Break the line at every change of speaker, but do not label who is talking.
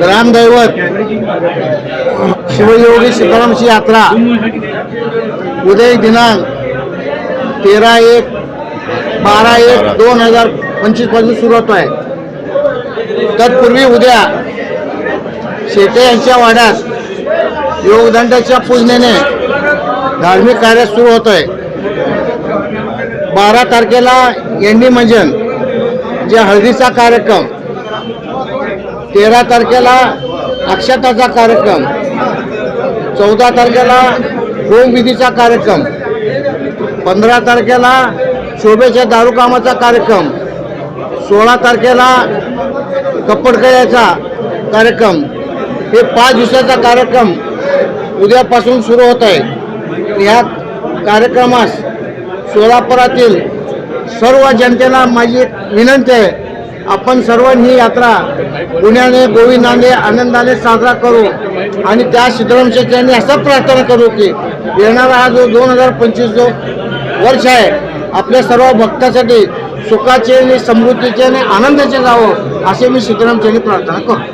ग्रामदैवत शिवयोगी सीतारामची यात्रा. उदय दिनांक तेरा एक बारा एक दोन हजार पंचवीसपासून सुरू होतो आहे तत्पूर्वी उद्या शेटे यांच्या वाड्यात योगदंडाच्या पूजनेने धार्मिक कार्य सुरू होत आहे बारा तारखेला एंडी मंजन जे हळदीचा कार्यक्रम तेरा तारखेला अक्षताचा कार्यक्रम चौदा तारखेला होमविधीचा कार्यक्रम पंधरा तारखेला शोभेच्या दारूकामाचा कार्यक्रम सोळा तारखेला कप्पडकळ्याचा कार्यक्रम हे पाच दिवसाचा कार्यक्रम उद्यापासून सुरू होत आहे. या कार्यक्रमास सोलापुरातील सर्व जनतेला माझी एक विनंती आहे. आपण सर्वांनी ही यात्रा पुण्याने गोविंदाने आनंदाने साजरा करू आणि त्या सिद्धराम असं प्रार्थना करू की येणारा हा जो दोन हजार पंचवीस जो वर्ष आहे आपल्या सर्व भक्तासाठी सुखाचे आणि समृद्धीचे आणि आनंदाचे जावं असे मी सिद्धरामशेनी प्रार्थना करतो.